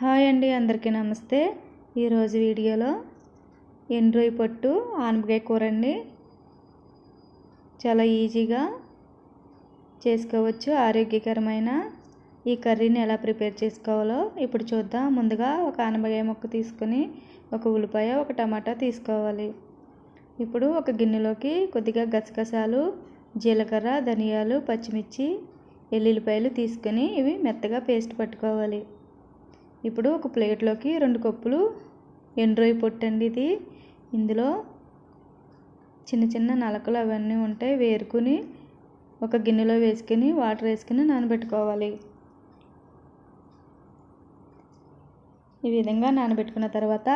Hi అండి అందరికీ నమస్తే. ఈరోజు వీడియోలో ఎండ్రోయి పట్టు ఆనపకాయ కూర అండి చాలా ఈజీగా చేసుకోవచ్చు ఆరోగ్యకరమైన. ఈ కర్రీని ఎలా ప్రిపేర్ చేసుకోవాలో ఇప్పుడు చూద్దాం. ముందుగా ఒక ఆనపకాయ ముక్క తీసుకొని ఒక ఉల్లిపాయ ఒక టమాటా తీసుకోవాలి. ఇప్పుడు ఒక గిన్నెలోకి కొద్దిగా గసగసాలు జీలకర్ర ధనియాలు పచ్చిమిర్చి ఎల్లుల్లిపాయలు తీసుకొని ఇవి మెత్తగా పేస్ట్ పట్టుకోవాలి. ఇప్పుడు ఒక ప్లేట్లోకి రెండు కప్పులు ఎండ్రోయి పొట్టండి ఇది. ఇందులో చిన్న చిన్న నలకలు అవన్నీ ఉంటాయి వేరుకుని ఒక గిన్నెలో వేసుకుని వాటర్ వేసుకుని నానబెట్టుకోవాలి. ఈ విధంగా నానబెట్టుకున్న తర్వాత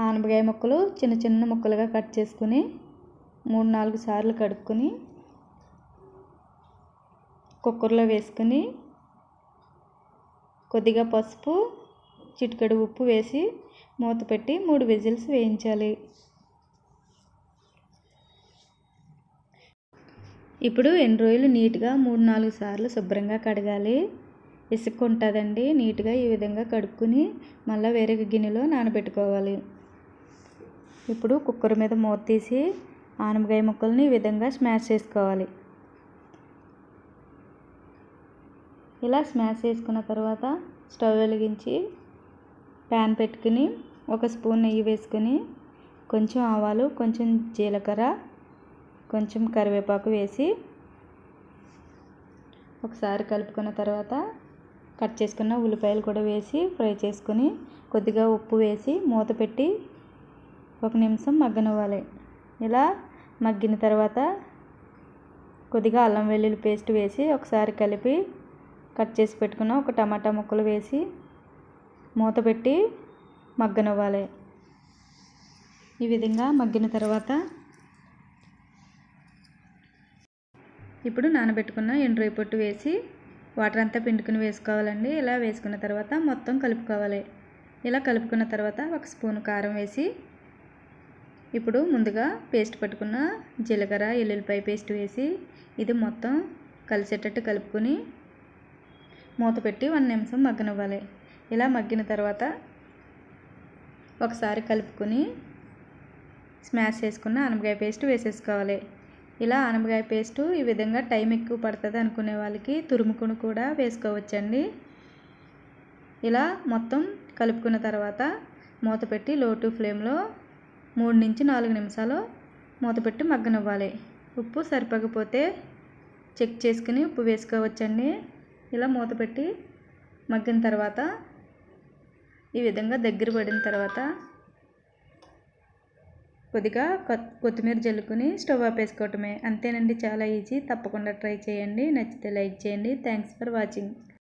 ఆనపకాయ ముక్కలు చిన్న చిన్న ముక్కలుగా కట్ చేసుకుని మూడు నాలుగు సార్లు కడుక్కొని కుక్కర్లో వేసుకుని కొద్దిగా పసుపు చిటికెడు ఉప్పు వేసి మూత పెట్టి మూడు విజిల్స్ వేయించాలి. ఇప్పుడు ఎన్ని రోజులు నీట్గా మూడు నాలుగు సార్లు శుభ్రంగా కడగాలి. ఇసుక ఉంటుందండి నీట్గా ఈ విధంగా కడుక్కుని మళ్ళీ వేరే గిన్నెలో నానబెట్టుకోవాలి. ఇప్పుడు కుక్కర్ మీద మూత తీసి ఆనపకాయ ముక్కల్ని ఈ విధంగా స్మాష్ చేసుకోవాలి. ఇలా స్మాష్ చేసుకున్న తర్వాత స్టవ్ వెలిగించి ప్యాన్ పెట్టుకుని ఒక స్పూన్ నెయ్యి వేసుకొని కొంచెం ఆవాలు కొంచెం జీలకర్ర కొంచెం కరివేపాకు వేసి ఒకసారి కలుపుకున్న తర్వాత కట్ చేసుకున్న ఉల్లిపాయలు కూడా వేసి ఫ్రై చేసుకొని కొద్దిగా ఉప్పు వేసి మూత పెట్టి ఒక నిమిషం మగ్గనివ్వాలి. ఇలా మగ్గిన తర్వాత కొద్దిగా అల్లం వెల్లుల్లి పేస్ట్ వేసి ఒకసారి కలిపి కట్ చేసి పెట్టుకున్న ఒక టమాటా ముక్కలు వేసి మూత పెట్టి మగ్గనివ్వాలి. ఈ విధంగా మగ్గిన తర్వాత ఇప్పుడు నానబెట్టుకున్న ఎండ్రోయి పొట్టు వేసి వాటర్ అంతా పిండుకుని వేసుకోవాలండి. ఇలా వేసుకున్న తర్వాత మొత్తం కలుపుకోవాలి. ఇలా కలుపుకున్న తర్వాత ఒక స్పూన్ కారం వేసి ఇప్పుడు ముందుగా పేస్ట్ పట్టుకున్న జీలకర్ర ఎల్లుల్లిపాయ పేస్ట్ వేసి ఇది మొత్తం కలిసేటట్టు కలుపుకొని మూత పెట్టి వన్ నిమిషం మగ్గనివ్వాలి. ఇలా మగ్గిన తర్వాత ఒకసారి కలుపుకొని స్మాష్ చేసుకున్న అనపకాయ పేస్ట్ వేసేసుకోవాలి. ఇలా అనపకాయ పేస్టు ఈ విధంగా టైం ఎక్కువ పడుతుంది అనుకునే వాళ్ళకి తురుముకును కూడా వేసుకోవచ్చండి. ఇలా మొత్తం కలుపుకున్న తర్వాత మూత పెట్టి లో టు ఫ్లేమ్లో మూడు నుంచి నాలుగు నిమిషాలు మూత పెట్టి మగ్గనివ్వాలి. ఉప్పు సరిపోకపోతే చెక్ చేసుకుని ఉప్పు వేసుకోవచ్చండి. ఇలా మూత పెట్టి మగ్గిన తర్వాత ఈ విధంగా దగ్గర పడిన తర్వాత కొద్దిగా కొత్తిమీర జల్లుకుని స్టవ్ ఆపేసుకోవటమే. అంతేనండి చాలా ఈజీ. తప్పకుండా ట్రై చేయండి. నచ్చితే లైక్ చేయండి. Thanks for watching.